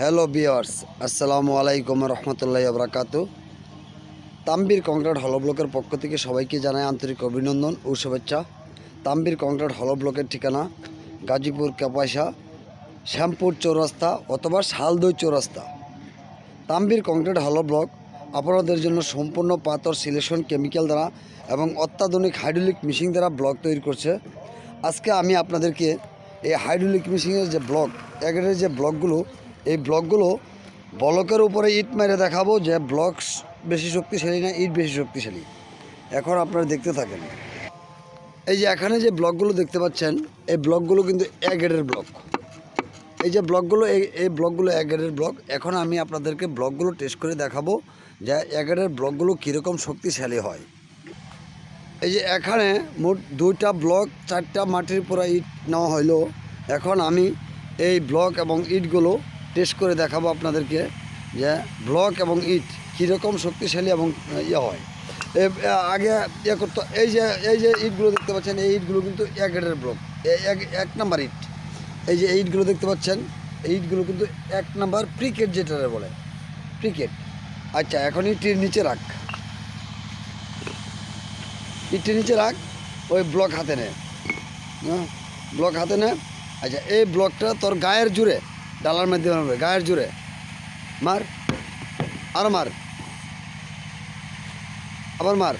Hello বিয়ার্স আসসালামু আলাইকুম রহমতুল্লাহ বরাকাত Tambir concrete হলো ব্লকের পক্ষ থেকে সবাইকে জানাই আন্তরিক অভিনন্দন ও শুভেচ্ছা। তাম্বির কংক্রিট হলো ব্লকের ঠিকানা গাজীপুর কাপাসা শ্যামপুর চৌরাস্তা অথবা শালদই চৌরাস্তা। তাম্বির কংক্রিট হলো ব্লক আপনাদের জন্য সম্পূর্ণ পাথর সিলেকশন কেমিক্যাল দ্বারা এবং অত্যাধুনিক হাইড্রোলিক মেশিন দ্বারা ব্লক তৈরি করছে। আজকে আমি আপনাদেরকে এই হাইড্রোলিক মেশিনের যে ব্লক এগের যে ব্লকগুলো এই ব্লকগুলো ব্লকের উপরে ইট মেরে দেখাবো যে ব্লক বেশি শক্তিশালী না ইট বেশি শক্তিশালী। এখন আপনারা দেখতে থাকেন। এই যে এখানে যে ব্লকগুলো দেখতে পাচ্ছেন, এই ব্লকগুলো কিন্তু এক গ্রেডের ব্লক। এই যে ব্লকগুলো, এই ব্লকগুলো এক গ্রেডের ব্লক। এখন আমি আপনাদেরকে ব্লকগুলো টেস্ট করে দেখাবো যে এক গ্রেডের ব্লকগুলো কীরকম শক্তিশালী হয়। এই যে এখানে মোট দুইটা ব্লক, চারটা মাটির পুরা ইট নেওয়া হইল। এখন আমি এই ব্লক এবং ইটগুলো টেস্ট করে দেখাবো আপনাদেরকে যে ব্লক এবং ইট কীরকম শক্তিশালী এবং ইয়ে হয়। আগে ইয়ে করতো, এই যে এই যে ইটগুলো দেখতে পাচ্ছেন, এই ইটগুলো কিন্তু এক গ্রেডের ব্লক এক এক নাম্বার ইট। এই যে ইটগুলো দেখতে পাচ্ছেন, এই ইটগুলো কিন্তু এক নাম্বার প্রিকেট যেটারে বলে প্রিকেট আচ্ছা এখন ইটের নিচে রাখ। ইটের নিচে রাখ, ওই ব্লক হাতে নে। হ্যাঁ ব্লক হাতে নে। আচ্ছা এই ব্লকটা তোর গায়ের জুড়ে ডালার মধ্যে মারবে, গায়ের জুড়ে মার। আর মার। আবার মার।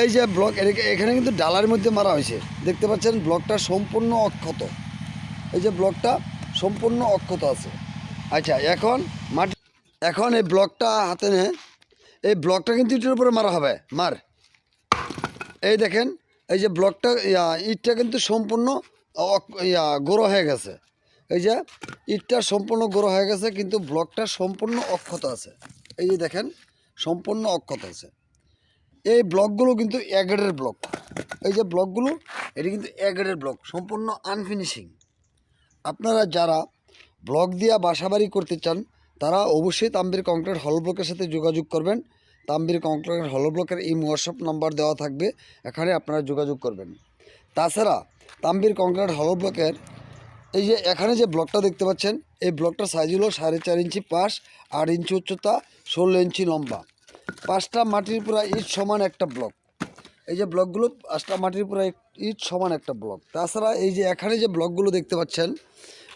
এই যে ব্লক এখানে কিন্তু ডালার মধ্যে মারা হয়েছে। দেখতে পাচ্ছেন, ব্লকটা সম্পূর্ণ অক্ষত। এই যে ব্লকটা সম্পূর্ণ অক্ষত আছে। আচ্ছা এখন মাটি, এখন এই ব্লকটা হাতে নে। এই ব্লকটা কিন্তু ইটের উপরে মারা হবে। মার। এই দেখেন, এই যে ব্লকটা ইটটা কিন্তু সম্পূর্ণ ইয়া, গোড়ো হয়ে গেছে। এই যে ইটটা সম্পূর্ণ গোড়ো হয়ে গেছে, কিন্তু ব্লকটা সম্পূর্ণ অক্ষত আছে। এই যে দেখেন, সম্পূর্ণ অক্ষত আছে। এই ব্লকগুলো কিন্তু এগারের ব্লক। এই যে ব্লকগুলো, এটি কিন্তু এগারের ব্লক, সম্পূর্ণ আনফিনিশিং। আপনারা যারা ব্লক দিয়া বাসাবাড়ি করতে চান, তারা অবশ্যই তাম্বির কংক্রিট হল ব্লকের সাথে যোগাযোগ করবেন। তাম্বির কংক্রিট হল ব্লকের এই হোয়াটসঅ্যাপ নাম্বার দেওয়া থাকবে, এখানে আপনারা যোগাযোগ করবেন। তাছাড়া তাম্বির কংক্রিট হল ব্লকের এই যে এখানে যে ব্লকটা দেখতে পাচ্ছেন, এই ব্লকটার সাইজ হলো সাড়ে চার ইঞ্চি পাশ, আট ইঞ্চি উচ্চতা, ষোলো ইঞ্চি লম্বা। পাঁচটা মাটির পুরা ইট সমান একটা ব্লক। এই যে ব্লকগুলো পাঁচটা মাটির পুরা ইট সমান একটা ব্লক। তাছাড়া এই যে এখানে যে ব্লকগুলো দেখতে পাচ্ছেন,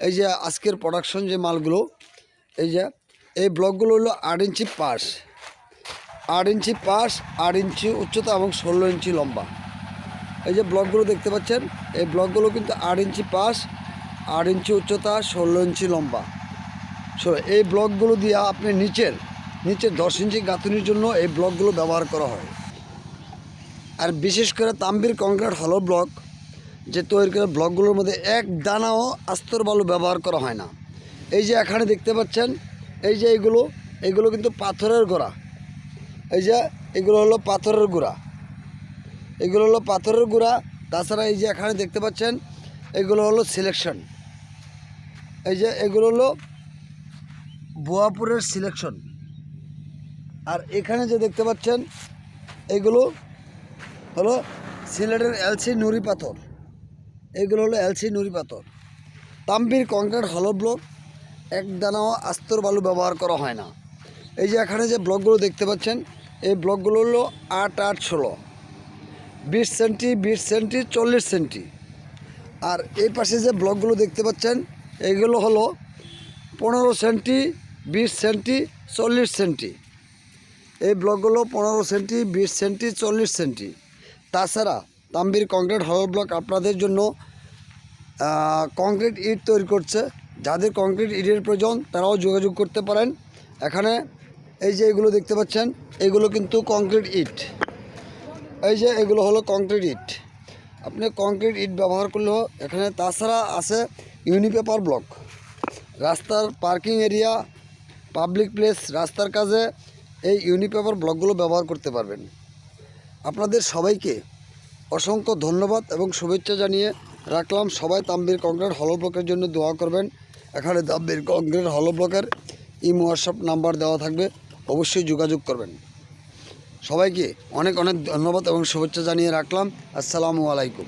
এই যে আজকের প্রোডাকশন যে মালগুলো, এই যে, এই ব্লকগুলো হলো আট ইঞ্চি পাশ। আট ইঞ্চি পাশ, আট ইঞ্চি উচ্চতা এবং ষোলো ইঞ্চি লম্বা। এই যে ব্লকগুলো দেখতে পাচ্ছেন, এই ব্লকগুলো কিন্তু আট ইঞ্চি পাশ আট ইঞ্চি উচ্চতা, ষোলো ইঞ্চি লম্বা। সো এই ব্লকগুলো দিয়ে আপনি নিচের নিচের দশ ইঞ্চি গাঁথনির জন্য এই ব্লকগুলো ব্যবহার করা হয়। আর বিশেষ করে তাম্বির কংক্রিট হলো ব্লক যে তৈরি করে ব্লকগুলোর মধ্যে এক দানাও আস্তর বালু ব্যবহার করা হয় না। এই যে এখানে দেখতে পাচ্ছেন, এই যে এইগুলো এইগুলো কিন্তু পাথরের গোড়া। এই যে এগুলো হলো পাথরের গুঁড়া। এগুলো হলো পাথরের গুঁড়া। তাছাড়া এই যে এখানে দেখতে পাচ্ছেন এগুলো হলো সিলেকশন এই যে এগুলো হলো বোয়াপুরের সিলেকশন আর এখানে যে দেখতে পাচ্ছেন, এগুলো হলো সিলেটের এলসি নুড়ি পাথর। এগুলো হলো এলসি নুড়ি পাথর। তাম্বির কংক্রিট হলো ব্লক এক দানাও আস্তর বালু ব্যবহার করা হয় না। এই যে এখানে যে ব্লকগুলো দেখতে পাচ্ছেন, এই ব্লকগুলো হলো আট আট ষোলো। বিশ সেন্টি বিশ সেন্টি, চল্লিশ সেন্টি। আর এই পাশে যে ব্লকগুলো দেখতে পাচ্ছেন এইগুলো হলো পনেরো সেন্টি, বিশ সেন্টি, চল্লিশ সেন্টি। এই ব্লকগুলো পনেরো সেন্টি, বিশ সেন্টি, চল্লিশ সেন্টি। তাছাড়া তাম্বির কংক্রিট হল ব্লক আপনাদের জন্য কংক্রিট ইট তৈরি করছে। যাদের কংক্রিট ইটের প্রয়োজন, তারাও যোগাযোগ করতে পারেন। এখানে এই যে এগুলো দেখতে পাচ্ছেন, এগুলো কিন্তু কংক্রিট ইট। এই যে এগুলো হলো কংক্রিট ইট। আপনি কংক্রিট ইট ব্যবহার করলেও এখানে তাছাড়া আছে ইউনিপেপার ব্লক। রাস্তার পার্কিং এরিয়া, পাবলিক প্লেস, রাস্তার কাজে এই ইউনিপেপার ব্লকগুলো ব্যবহার করতে পারবেন। আপনাদের সবাইকে অসংখ্য ধন্যবাদ এবং শুভেচ্ছা জানিয়ে রাখলাম। সবাই তাম্বির কংক্রিট হলো ব্লকের জন্য দোয়া করবেন। এখানে তাম্বির কংক্রিট হলো ব্লকের ই হোয়াটসঅ্যাপ নাম্বার দেওয়া থাকবে। অবশ্যই যোগাযোগ করবেন। সবাইকে অনেক অনেক ধন্যবাদ এবং শুভেচ্ছা জানিয়ে রাখলাম। আসসালামু আলাইকুম।